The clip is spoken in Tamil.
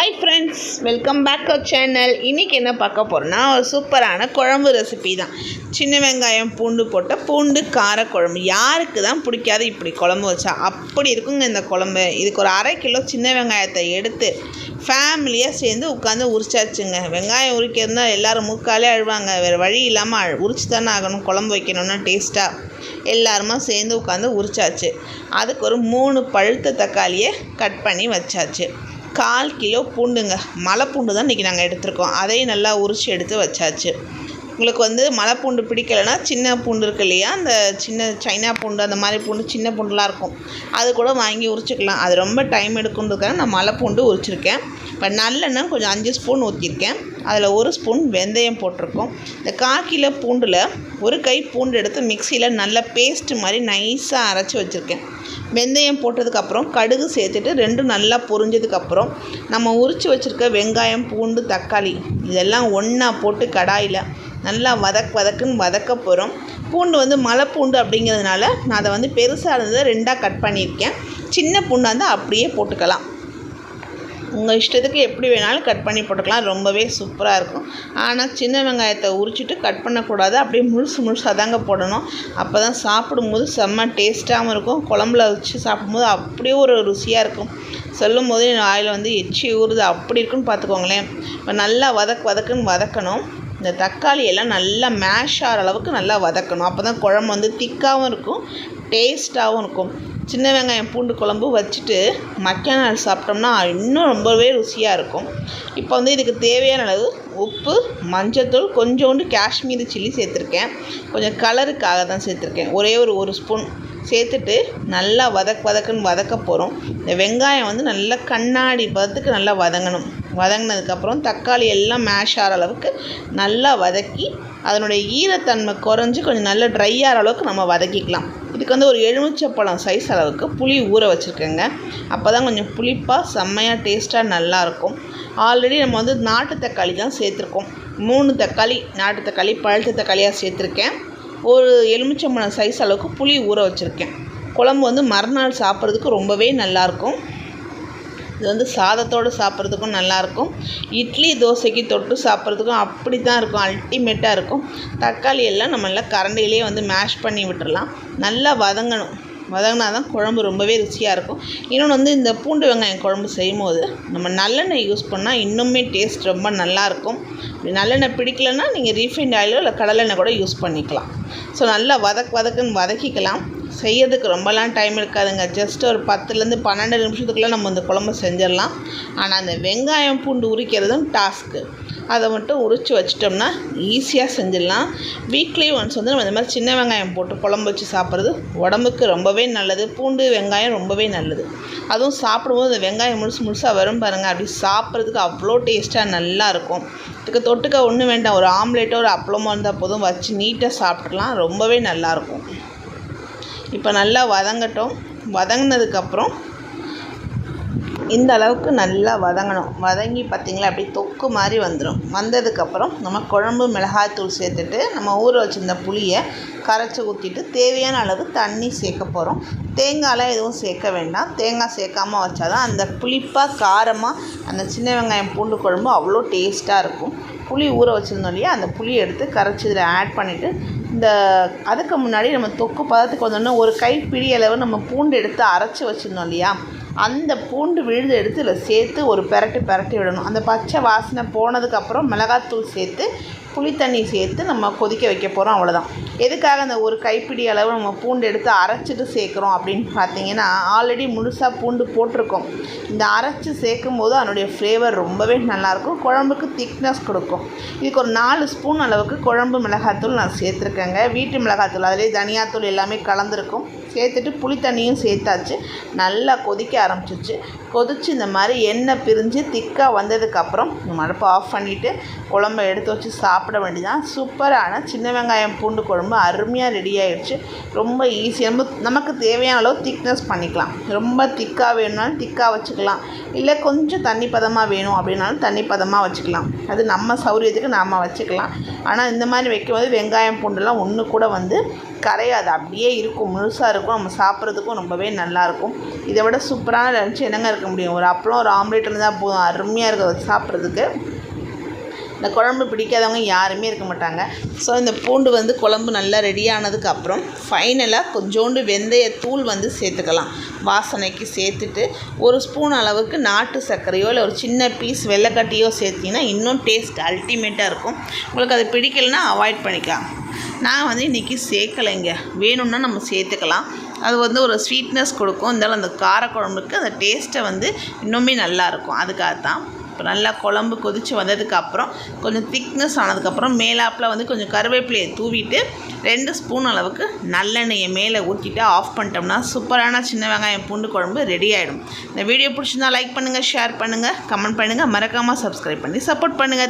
Hi friends welcome back our channel இன்றைக்கி என்ன பார்க்க போகிறோன்னா ஒரு சூப்பரான குழம்பு ரெசிபி தான். சின்ன வெங்காயம் பூண்டு போட்ட பூண்டு கார குழம்பு. யாருக்கு தான் பிடிக்காது இப்படி குழம்பு வச்சா? அப்படி இருக்குங்க இந்த குழம்பு. இதுக்கு ஒரு அரை கிலோ சின்ன வெங்காயத்தை எடுத்து ஃபேமிலியாக சேர்ந்து உட்காந்து உரிச்சாச்சுங்க. வெங்காயம் உரிக்கிறதுனா எல்லோரும் மூக்காலே அழுவாங்க. வேறு வழி இல்லாமல் உரிச்சு தானே ஆகணும் குழம்பு வைக்கணும்னா டேஸ்ட்டாக எல்லாருமா சேர்ந்து உட்காந்து உரிச்சாச்சு. அதுக்கு ஒரு மூணு பழுத்த தக்காளியை கட் பண்ணி வச்சாச்சு. கால் கிலோ பூண்டுங்க. மலை பூண்டு தான் இன்றைக்கி நாங்கள் எடுத்திருக்கோம். அதையும் நல்லா உரித்து எடுத்து வச்சாச்சு. உங்களுக்கு வந்து மலை பூண்டு பிடிக்கலைன்னா சின்ன பூண்டு இருக்கு இல்லையா? அந்த சின்ன சைனா பூண்டு அந்த மாதிரி பூண்டு சின்ன பூண்டுலாம் இருக்கும். அது கூட வாங்கி உரிச்சிக்கலாம். அது ரொம்ப டைம் எடுக்குன்றதுக்காக நான் மலை பூண்டு உரிச்சிருக்கேன். இப்போ நல்லெண்ணெய் கொஞ்சம் அஞ்சு ஸ்பூன் ஊற்றிருக்கேன் அதில் ஒரு ஸ்பூன் வெந்தயம் போட்டிருக்கோம். இந்த கால் கிலோ பூண்டில் ஒரு கை பூண்டு எடுத்து மிக்சியில் நல்லா பேஸ்ட்டு மாதிரி நைஸாக அரைச்சி வச்சுருக்கேன். வெந்தயம் போட்டதுக்கப்புறம் கடுகு சேர்த்துட்டு ரெண்டும் நல்லா பொரிஞ்சதுக்கப்புறம் நம்ம உரித்து வச்சுருக்க வெங்காயம் பூண்டு தக்காளி இதெல்லாம் ஒன்றா போட்டு கடாயில் நல்லா வதக் வதக்குன்னு வதக்க போகிறோம் பூண்டு வந்து மலை பூண்டு அப்படிங்கிறதுனால நான் அதை வந்து பெருசாக இருந்ததை ரெண்டாக கட் பண்ணியிருக்கேன். சின்ன பூண்டாக இருந்தால் அப்படியே போட்டுக்கலாம். உங்கள் இஷ்டத்துக்கு எப்படி வேணாலும் கட் பண்ணி போட்டுக்கலாம். ரொம்பவே சூப்பராக இருக்கும். ஆனால் சின்ன வெங்காயத்தை உரிச்சிட்டு கட் பண்ணக்கூடாது. அப்படியே முழுசு முழுசாக தாங்க போடணும். அப்போ தான் சாப்பிடும்போது செம்ம டேஸ்ட்டாகவும் இருக்கும். குழம்புல வச்சு சாப்பிடும்போது அப்படியே ஒரு ருசியாக இருக்கும். சொல்லும் போதே ஆயில் வந்து எச்சி ஊறுது. அப்படி இருக்குன்னு பார்த்துக்கோங்களேன். இப்போ நல்லா வதக்கு வதக்குன்னு வதக்கணும். இந்த தக்காளி எல்லாம் நல்லா மேஷ் ஆகிற அளவுக்கு நல்லா வதக்கணும். அப்போ தான் குழம்பு வந்து திக்காகவும் இருக்கும் டேஸ்ட்டாகவும் இருக்கும். சின்ன வெங்காயம் பூண்டு குழம்பு வச்சுட்டு மக்கிய நாள் சாப்பிட்டோம்னா இன்னும் ரொம்பவே ருசியாக இருக்கும். இப்போ வந்து இதுக்கு தேவையான அளவு உப்பு மஞ்சத்தூள் கொஞ்சோண்டு காஷ்மீரி சில்லி சேர்த்துருக்கேன். கொஞ்சம் கலருக்காக தான் சேர்த்துருக்கேன். ஒரே ஒரு ஒரு ஸ்பூன் சேர்த்துட்டு நல்லா வதக் வதக்குன்னு வதக்க போகிறோம் இந்த வெங்காயம் வந்து நல்லா கண்ணாடி பதத்துக்கு நல்லா வதங்கணும். வதங்கினதுக்கப்புறம் தக்காளி எல்லாம் மேஷ் ஆகிற அளவுக்கு நல்லா வதக்கி அதனுடைய ஈரத்தன்மை குறைஞ்சி கொஞ்சம் நல்லா ட்ரை ஆகிற அளவுக்கு நம்ம வதக்கிக்கலாம். இதுக்கு வந்து ஒரு எலுமிச்சப்பழம் சைஸ் அளவுக்கு புளி ஊற வச்சுருக்கேங்க. அப்போ தான் கொஞ்சம் புளிப்பாக செம்மையாக டேஸ்ட்டாக நல்லாயிருக்கும் ஆல்ரெடி நம்ம வந்து நாட்டு தக்காளி தான் சேர்த்துருக்கோம். மூணு தக்காளி நாட்டு தக்காளி பழுத்த தக்காளியாக சேர்த்துருக்கேன். ஒரு எலுமிச்சம்பழம் சைஸ் அளவுக்கு புளி ஊற வச்சுருக்கேன். குழம்பு வந்து மறுநாள் சாப்பிட்றதுக்கு ரொம்பவே நல்லாயிருக்கும் இது வந்து சாதத்தோடு சாப்பிட்றதுக்கும் நல்லாயிருக்கும். இட்லி தோசைக்கு தொட்டு சாப்பிட்றதுக்கும் அப்படி தான் இருக்கும். அல்டிமேட்டாக இருக்கும். தக்காளி எல்லாம் நம்ம நல்லா கரண்டிலேயே வந்து மேஷ் பண்ணி விட்டுடலாம் நல்லா வதங்கணும். வதங்கினா தான் குழம்பு ரொம்பவே ருசியாக இருக்கும். இன்னொன்று வந்து இந்த பூண்டு வெங்காயம் குழம்பு செய்யும் போது நம்ம நல்லெண்ணெய் யூஸ் பண்ணால் இன்னுமே டேஸ்ட் ரொம்ப நல்லாயிருக்கும். நல்லெண்ணெய் பிடிக்கலன்னா நீங்கள் ரீஃபைண்ட் ஆயிலோ இல்லை கடலெண்ணெய் கூட யூஸ் பண்ணிக்கலாம். ஸோ நல்லா வதக் வதக்குன்னு வதக்கிக்கலாம். செய்யறதுக்கு ரொம்பலாம் டைம் இருக்காதுங்க. ஜஸ்ட் ஒரு பத்துலேருந்து பன்னெண்டு நிமிஷத்துக்குள்ளே நம்ம இந்த குழம்பு செஞ்சிடலாம். ஆனால் அந்த வெங்காயம் பூண்டு உரிக்கிறதும் டாஸ்க்கு அதை மட்டும் உரித்து வச்சிட்டோம்னா ஈஸியாக செஞ்சிடலாம். வீக்லி ஒன்ஸ் வந்து நம்ம இந்த மாதிரி சின்ன வெங்காயம் போட்டு குழம்பு வச்சு சாப்பிட்றது உடம்புக்கு ரொம்பவே நல்லது. பூண்டு வெங்காயம் ரொம்பவே நல்லது. அதுவும் சாப்பிடும்போது அந்த வெங்காயம் முழுசு முழுசாக வரும் பாருங்கள் அப்படி சாப்பிட்றதுக்கு அவ்வளோ டேஸ்ட்டாக நல்லாயிருக்கும் இதுக்கு தொட்டுக்க ஒன்றும் வேண்டாம். ஒரு ஆம்லேட்டோ ஒரு அப்பளமோ இருந்தால் போதும். வச்சு நீட்டாக சாப்பிட்டுக்கலாம். ரொம்பவே நல்லாயிருக்கும் இப்போ நல்லா வதங்கட்டும். வதங்கினதுக்கப்புறம் இந்த அளவுக்கு நல்லா வதங்கணும். வதங்கி பார்த்திங்களா அப்படி தொக்கு மாதிரி வந்துடும் வந்ததுக்கப்புறம் நம்ம குழம்பு மிளகாய்த்தூள் சேர்த்துட்டு நம்ம ஊற வச்சுருந்த புளியை கரைச்சி ஊற்றிட்டு தேவையான அளவு தண்ணி சேர்க்க போகிறோம் தேங்காயெலாம் எதுவும் சேர்க்க வேண்டாம். தேங்காய் சேர்க்காமல் வச்சா தான் அந்த புளிப்பாக காரமாக அந்த சின்ன வெங்காயம் பூண்டு குழம்பு அவ்வளோ டேஸ்ட்டாக இருக்கும். புளி ஊற வச்சுருந்தோம் இல்லையா? அந்த புளியை எடுத்து கரைச்சி இதில் ஆட் பண்ணிவிட்டு இந்த அதுக்கு முன்னாடி நம்ம தொக்கு பதத்துக்கு வந்தோடனே ஒரு கைப்பிடி அளவு நம்ம பூண்டு எடுத்து அரைச்சி வச்சுருந்தோம் இல்லையா? அந்த பூண்டு விழுது எடுத்து இதில் சேர்த்து ஒரு பெரட்டு பெரட்டி விடணும். அந்த பச்சை வாசனை போனதுக்கப்புறம் மிளகாத்தூள் சேர்த்து புளி தண்ணி சேர்த்து நம்ம கொதிக்க வைக்க போகிறோம் அவ்வளோதான் எதுக்காக அந்த ஒரு கைப்பிடி அளவு நம்ம பூண்டு எடுத்து அரைச்சிட்டு சேர்க்குறோம் அப்படின்னு பார்த்தீங்கன்னா ஆல்ரெடி முழுசாக பூண்டு போட்டிருக்கோம். இந்த அரைச்சி சேர்க்கும் போது அதனுடைய ஃப்ளேவர் ரொம்பவே நல்லாயிருக்கும். குழம்புக்கு திக்னஸ் கொடுக்கும். இதுக்கு ஒரு நாலு ஸ்பூன் அளவுக்கு குழம்பு மிளகாத்தூள் நான் சேர்த்துருக்கேங்க. வீட்டு மிளகாத்தூள் அதிலே தனியாத்தூள் எல்லாமே கலந்துருக்கும். சேர்த்துட்டு புளி தண்ணியும் சேர்த்தாச்சு. நல்லா கொதிக்க ஆரம்பிச்சிச்சு கொதித்து இந்த மாதிரி எண்ணெய் பிரிஞ்சு திக்காக வந்ததுக்கப்புறம் நம்ம அடுப்பை ஆஃப் பண்ணிவிட்டு குழம்ப எடுத்து வச்சு சாப்பிட்டு சாப்பிட வேண்டியதான் சூப்பரான சின்ன வெங்காயம் பூண்டு குழம்பு அருமையாக ரெடி ஆகிடுச்சு ரொம்ப ஈஸியாக நம்ம நமக்கு தேவையான அளவு திக்னஸ் பண்ணிக்கலாம். ரொம்ப திக்காக வேணும்னாலும் திக்காக வச்சுக்கலாம். இல்லை கொஞ்சம் தண்ணி பதமாக வேணும் அப்படின்னாலும் தண்ணி பதமாக வச்சுக்கலாம். அது நம்ம சௌரியத்துக்கு நாம் வச்சுக்கலாம். ஆனால் இந்த மாதிரி வைக்கும்போது வெங்காயம் பூண்டுலாம் ஒன்று கூட வந்து கரையாது. அப்படியே இருக்கும். முழுசாக இருக்கும். நம்ம சாப்பிட்றதுக்கும் ரொம்பவே நல்லாயிருக்கும் இதை விட சூப்பரான லன்ச் என்னங்க இருக்க முடியும்? ஒரு அப்பளம் ஒரு ஆம்லேட் இருந்தால் போதும். அருமையாக இருக்கும் சாப்பிட்றதுக்கு. இந்த குழம்பு பிடிக்காதவங்க யாருமே இருக்க மாட்டாங்க. ஸோ இந்த பூண்டு வந்து குழம்பு நல்லா ரெடியானதுக்கு அப்புறம் ஃபைனலாக கொஞ்சோண்டு வெந்தய தூள் வந்து சேர்த்துக்கலாம். வாசனைக்கு சேர்த்துட்டு ஒரு ஸ்பூன் அளவுக்கு நாட்டு சர்க்கரையோ இல்லை ஒரு சின்ன பீஸ் வெள்ளைக்கட்டியோ சேர்த்திங்கன்னா இன்னும் டேஸ்ட் அல்டிமேட்டாக இருக்கும். உங்களுக்கு அது பிடிக்கலைன்னா அவாய்ட் பண்ணிக்கலாம். நான் வந்து இன்றைக்கி சேர்க்கலைங்க. வேணும்னா நம்ம சேர்த்துக்கலாம். அது வந்து ஒரு ஸ்வீட்னஸ் கொடுக்கும். இருந்தாலும் அந்த காரக்குழம்புக்கு அந்த டேஸ்ட்டை வந்து இன்னுமே நல்லாயிருக்கும் அதுக்காக தான் இப்போ நல்லா குழம்பு கொதித்து வந்ததுக்கப்புறம் கொஞ்சம் திக்னஸ் ஆனதுக்கப்புறம் மேலாப்பில் வந்து கொஞ்சம் கருவேப்பிலையை தூவிட்டு ரெண்டு ஸ்பூன் அளவுக்கு நல்லெண்ணெயை மேலே ஊற்றிட்டு ஆஃப் பண்ணிட்டோம்னா சூப்பரான சின்ன வெங்காயம் பூண்டு குழம்பு ரெடி ஆகிடும் இந்த வீடியோ பிடிச்சிருந்தா லைக் பண்ணுங்கள் ஷேர் பண்ணுங்கள் கமெண்ட் பண்ணுங்கள் மறக்காமல் சப்ஸ்கிரைப் பண்ணி சப்போர்ட் பண்ணுங்கள்